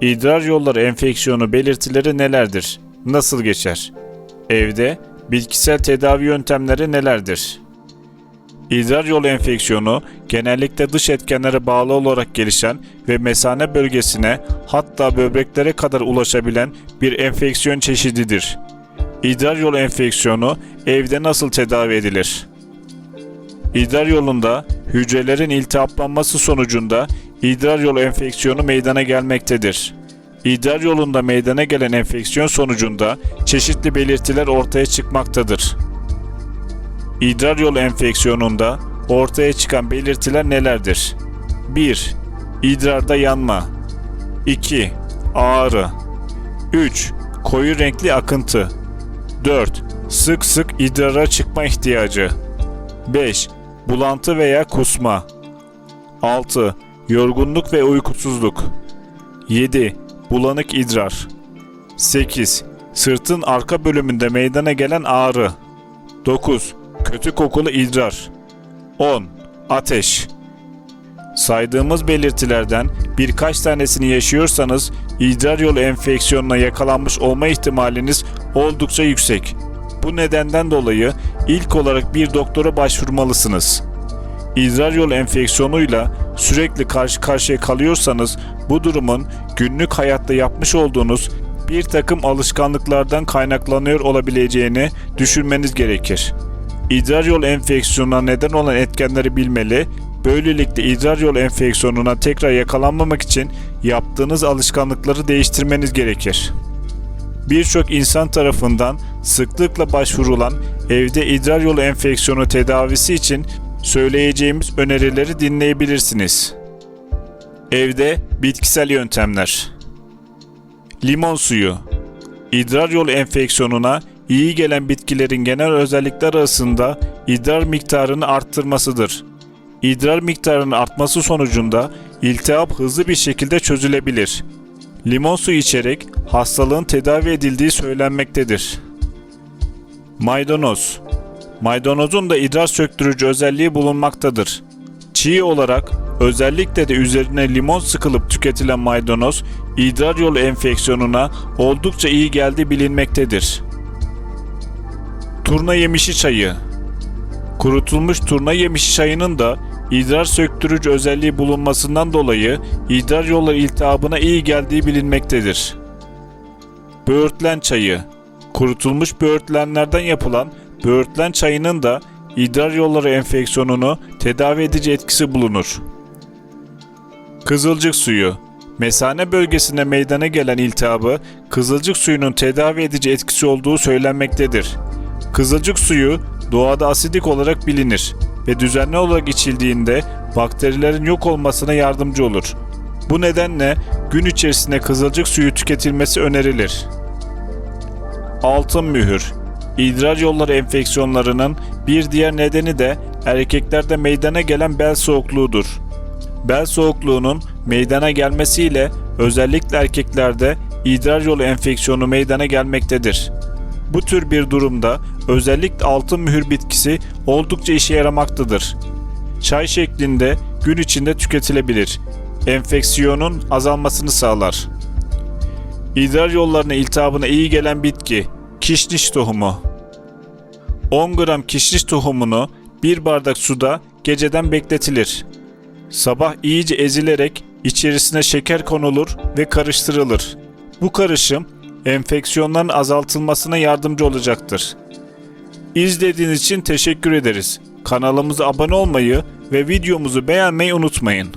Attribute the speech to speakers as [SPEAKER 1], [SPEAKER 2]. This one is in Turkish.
[SPEAKER 1] İdrar yolları enfeksiyonu belirtileri nelerdir? Nasıl geçer? Evde bitkisel tedavi yöntemleri nelerdir? İdrar yolu enfeksiyonu genellikle dış etkenlere bağlı olarak gelişen ve mesane bölgesine hatta böbreklere kadar ulaşabilen bir enfeksiyon çeşididir. İdrar yolu enfeksiyonu evde nasıl tedavi edilir? İdrar yolunda hücrelerin iltihaplanması sonucunda idrar yolu enfeksiyonu meydana gelmektedir. İdrar yolunda meydana gelen enfeksiyon sonucunda çeşitli belirtiler ortaya çıkmaktadır. İdrar yolu enfeksiyonunda ortaya çıkan belirtiler nelerdir? 1. İdrarda yanma 2. Ağrı 3. Koyu renkli akıntı 4. Sık sık idrara çıkma ihtiyacı 5. Bulantı veya kusma 6. Yorgunluk ve uykusuzluk 7. Bulanık idrar 8. Sırtın arka bölümünde meydana gelen ağrı 9. Kötü kokulu idrar 10. Ateş Saydığımız belirtilerden birkaç tanesini yaşıyorsanız idrar yolu enfeksiyonuna yakalanmış olma ihtimaliniz oldukça yüksek. Bu nedenden dolayı ilk olarak bir doktora başvurmalısınız. İdrar yolu enfeksiyonuyla sürekli karşı karşıya kalıyorsanız bu durumun günlük hayatta yapmış olduğunuz bir takım alışkanlıklardan kaynaklanıyor olabileceğini düşünmeniz gerekir. İdrar yolu enfeksiyonuna neden olan etkenleri bilmeli, böylelikle idrar yolu enfeksiyonuna tekrar yakalanmamak için yaptığınız alışkanlıkları değiştirmeniz gerekir. Birçok insan tarafından sıklıkla başvurulan evde idrar yolu enfeksiyonu tedavisi için söyleyeceğimiz önerileri dinleyebilirsiniz. Evde bitkisel yöntemler. Limon suyu. İdrar yolu enfeksiyonuna iyi gelen bitkilerin genel özellikler arasında idrar miktarını arttırmasıdır. İdrar miktarının artması sonucunda iltihap hızlı bir şekilde çözülebilir. Limon suyu içerek hastalığın tedavi edildiği söylenmektedir. Maydanoz Maydanozun da idrar söktürücü özelliği bulunmaktadır. Çiğ olarak özellikle de üzerine limon sıkılıp tüketilen maydanoz idrar yolu enfeksiyonuna oldukça iyi geldiği bilinmektedir. Turna yemişi çayı Kurutulmuş turna yemişi çayının da idrar söktürücü özelliği bulunmasından dolayı idrar yolları iltihabına iyi geldiği bilinmektedir. Böğürtlen çayı Kurutulmuş böğürtlenlerden yapılan böğürtlen çayının da idrar yolları enfeksiyonunu tedavi edici etkisi bulunur. Kızılcık suyu Mesane bölgesinde meydana gelen iltihabı kızılcık suyunun tedavi edici etkisi olduğu söylenmektedir. Kızılcık suyu doğada asidik olarak bilinir ve düzenli olarak içildiğinde bakterilerin yok olmasına yardımcı olur. Bu nedenle gün içerisinde kızılcık suyu tüketilmesi önerilir. Altın mühür İdrar yolları enfeksiyonlarının bir diğer nedeni de erkeklerde meydana gelen bel soğukluğudur. Bel soğukluğunun meydana gelmesiyle özellikle erkeklerde idrar yolu enfeksiyonu meydana gelmektedir. Bu tür bir durumda özellikle altın mühür bitkisi oldukça işe yaramaktadır. Çay şeklinde gün içinde tüketilebilir. Enfeksiyonun azalmasını sağlar. İdrar yollarına iltihabına iyi gelen bitki kişniş tohumu. 10 gram kişniş tohumunu bir bardak suda geceden bekletilir. Sabah iyice ezilerek içerisine şeker konulur ve karıştırılır. Bu karışım enfeksiyonların azaltılmasına yardımcı olacaktır. İzlediğiniz için teşekkür ederiz. Kanalımıza abone olmayı ve videomuzu beğenmeyi unutmayın.